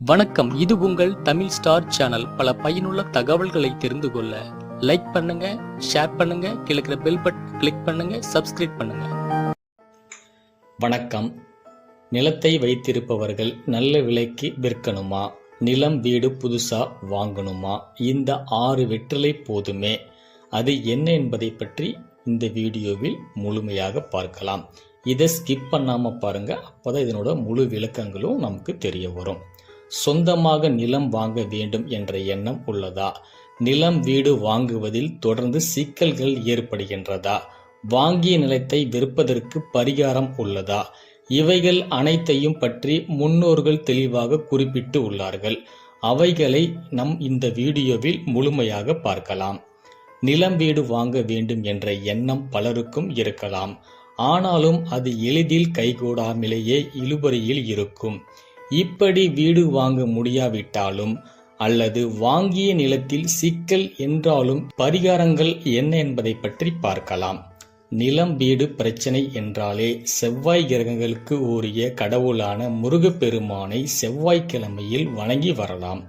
வணக்கம். இது உங்கள் தமிழ் ஸ்டார் சேனல். பல பயனுள்ள தகவல்களை தெரிந்து கொள்ள லைக் பண்ணுங்க ஷேர் பண்ணுங்க கிழக்கிற பெல் பட்டன் கிளிக் பண்ணுங்க சப்ஸ்கிரைப் பண்ணுங்க. வணக்கம். நிலத்தை வைத்திருப்பவர்கள் நல்ல விலைக்கு விற்கணுமா? நிலம் வீடு புதுசா வாங்கணுமா? இந்த ஆறு வெற்றிலை போதுமே. அது என்ன என்பதை பற்றி இந்த வீடியோவில் முழுமையாக பார்க்கலாம். இதை ஸ்கிப் பண்ணாமல் பாருங்க. அப்போதான் இதனோட முழு விளக்கங்களும் நமக்கு தெரிய வரும். சொந்தமாக நிலம் வாங்க வேண்டும் என்ற எண்ணம் உள்ளதா? நிலம் வீடு வாங்குவதில் தொடர்ந்து சிக்கல்கள் ஏற்படுகின்றதா? வாங்கிய நிலத்தை விற்பதற்கு பரிகாரம் உள்ளதா? இவைகள் அனைத்தையும் பற்றி முன்னோர்கள் தெளிவாக குறிப்பிட்டு உள்ளார்கள். அவைகளை நம் இந்த வீடியோவில் முழுமையாக பார்க்கலாம். நிலம் வீடு வாங்க வேண்டும் என்ற எண்ணம் பலருக்கும் இருக்கலாம். ஆனாலும் அது எளிதில் கைகூடாமலேயே இழுபறியில் இருக்கும். இப்படி வீடு வாங்க முடியாவிட்டாலும் அல்லது வாங்கிய நிலத்தில் சிக்கல் என்றாலும் பரிகாரங்கள் என்ன என்பதை பற்றி பார்க்கலாம். நிலம் வீடு பிரச்சனை என்றாலே செவ்வாய் கிரகங்களுக்கு உரிய கடவுளான முருகப்பெருமானை செவ்வாய்க்கிழமையில் வணங்கி வரலாம்.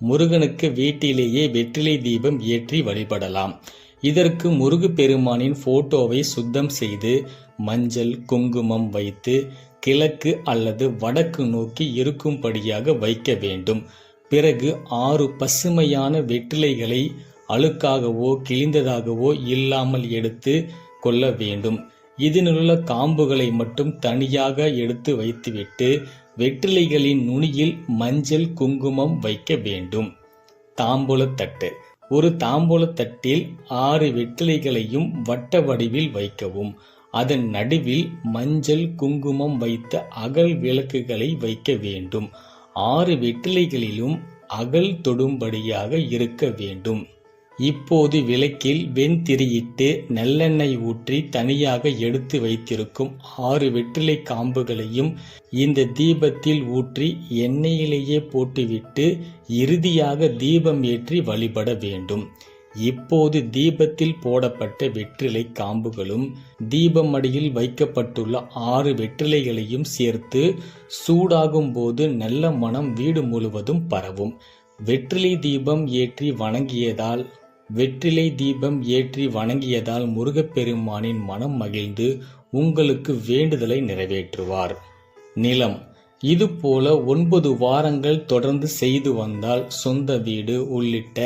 முருகனுக்கு வீட்டிலேயே வெற்றிலை தீபம் ஏற்றி வழிபடலாம். இதற்கு முருகப்பெருமானின் போட்டோவை சுத்தம் செய்து மஞ்சள் குங்குமம் வைத்து கிழக்கு அல்லது வடக்கு நோக்கி இருக்கும்படியாக வைக்க வேண்டும். பிறகு ஆறு பசுமையான வெற்றிலைகளை அழுக்காகவோ கிழிந்ததாகவோ இல்லாமல் எடுத்து கொள்ள வேண்டும். இதனுள்ள காம்புகளை மட்டும் தனியாக எடுத்து வைத்துவிட்டு வெற்றிலைகளின் நுனியில் மஞ்சள் குங்குமம் வைக்க வேண்டும். தாம்பூலத்தட்டு ஒரு தாம்பூலத்தட்டில் ஆறு வெற்றிலைகளையும் வட்ட வடிவில் வைக்கவும். அதன் நடுவில் மஞ்சள் குங்குமம் வைத்த அகல் விளக்குகளை வைக்க வேண்டும். ஆறு வெற்றிலைகளிலும் அகல் தொடும்படியாக இருக்க வேண்டும். இப்போது விளக்கில் வெண்திரியிட்டு நல்லெண்ணெய் ஊற்றி தனியாக எடுத்து வைத்திருக்கும் ஆறு வெற்றிலை காம்புகளையும் இந்த தீபத்தில் ஊற்றி எண்ணெயிலேயே போட்டுவிட்டு இறுதியாக தீபம் ஏற்றி வழிபட வேண்டும். இப்போது தீபத்தில் போடப்பட்ட வெற்றிலை காம்புகளும் தீபமடியில் வைக்கப்பட்டுள்ள ஆறு வெற்றிலைகளையும் சேர்த்து சூடாகும் போது நல்ல மனம் வீடு முழுவதும் பரவும். வெற்றிலை தீபம் ஏற்றி வணங்கியதால் வெற்றிலை தீபம் ஏற்றி வணங்கியதால் முருகப்பெருமானின் மனம் மகிழ்ந்து உங்களுக்கு வேண்டுதலை நிறைவேற்றுவார். நிலம். இதுபோல ஒன்பது வாரங்கள் தொடர்ந்து செய்து வந்தால் சொந்த வீடு உள்ளிட்ட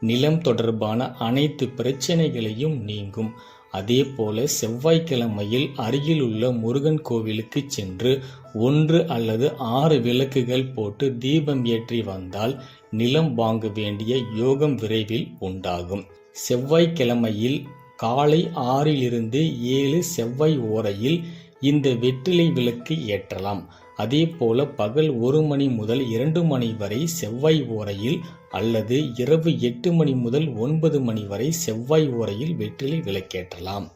நிலம் தொடர்பான அனைத்து பிரச்சனைகளையும் நீங்கும். அதே போல செவ்வாய்க்கிழமையில் அருகிலுள்ள முருகன் கோவிலுக்கு சென்று ஒன்று அல்லது ஆறு விளக்குகள் போட்டு தீபம் ஏற்றி வந்தால் நிலம் வாங்க வேண்டிய யோகம் விரைவில் உண்டாகும். செவ்வாய்க்கிழமையில் காலை ஆறிலிருந்து ஏழு செவ்வாய் ஓரையில் இந்த வெற்றிலை விளக்கு ஏற்றலாம். அதே போல பகல் ஒரு மணி முதல் இரண்டு மணி வரை செவ்வாய் ஓரையில் அல்லது இரவு எட்டு மணி முதல் ஒன்பது மணி வரை செவ்வாய் ஓரையில் வெற்றிலை விளக்கேற்றலாம்.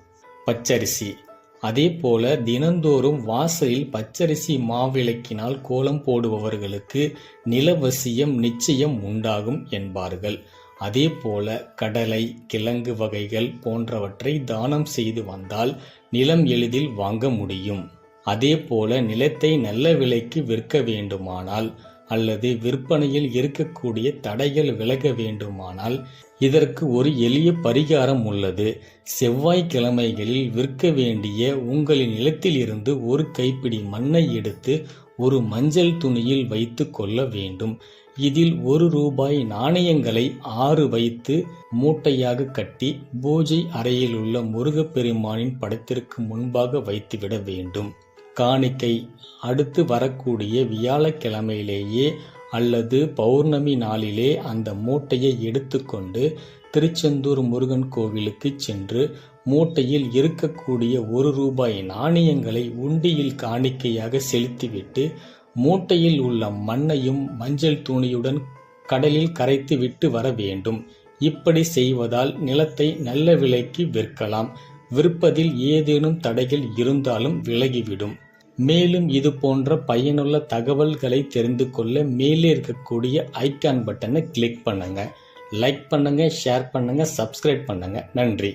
பச்சரிசி. அதே போல தினந்தோறும் வாசலில் பச்சரிசி மாவிளக்கினால் கோலம் போடுபவர்களுக்கு நிலவசியம் நிச்சயம் உண்டாகும் என்பார்கள். அதே போல கடலை கிழங்கு வகைகள் போன்றவற்றை தானம் செய்து வந்தால் நிலம் எளிதில் வாங்க முடியும். அதே போல நிலத்தை நல்ல விலைக்கு விற்க வேண்டுமானால் அல்லது விற்பனையில் இருக்கக்கூடிய தடைகள் விலக வேண்டுமானால் இதற்கு ஒரு எளிய பரிகாரம் உள்ளது. செவ்வாய்க்கிழமைகளில் விற்க வேண்டிய உங்களின் நிலத்திலிருந்து ஒரு கைப்பிடி மண்ணை எடுத்து ஒரு மஞ்சள் துணியில் வைத்து கொள்ள வேண்டும். இதில் ஒரு ரூபாய் நாணயங்களை ஆறு வைத்து மூட்டையாக கட்டி பூஜை அறையில் உள்ள முருகப்பெருமானின் படத்திற்கு முன்பாக வைத்துவிட வேண்டும். காணிக்கை அடுத்து வரக்கூடிய வியாழக்கிழமையிலேயே அல்லது பௌர்ணமி நாளிலே அந்த மூட்டையை எடுத்துக்கொண்டு திருச்செந்தூர் முருகன் கோவிலுக்கு சென்று மூட்டையில் இருக்கக்கூடிய ஒரு ரூபாய் நாணயங்களை உண்டியில் காணிக்கையாக செலுத்திவிட்டு மூட்டையில் உள்ள மண்ணையும் மஞ்சள் தூணியுடன் கடலில் கரைத்து விட்டு வர வேண்டும். இப்படி செய்வதால் நிலத்தை நல்ல விலைக்கு விற்கலாம். விற்பதில் ஏதேனும் தடைகள் இருந்தாலும் விலகிவிடும். மேலும் இது போன்ற பயனுள்ள தகவல்களை தெரிந்து கொள்ள மேலே இருக்கக்கூடிய ஐக்கான் பட்டனை கிளிக் பண்ணுங்கள் லைக் பண்ணுங்கள் ஷேர் பண்ணுங்கள் சப்ஸ்கிரைப் பண்ணுங்கள் நன்றி.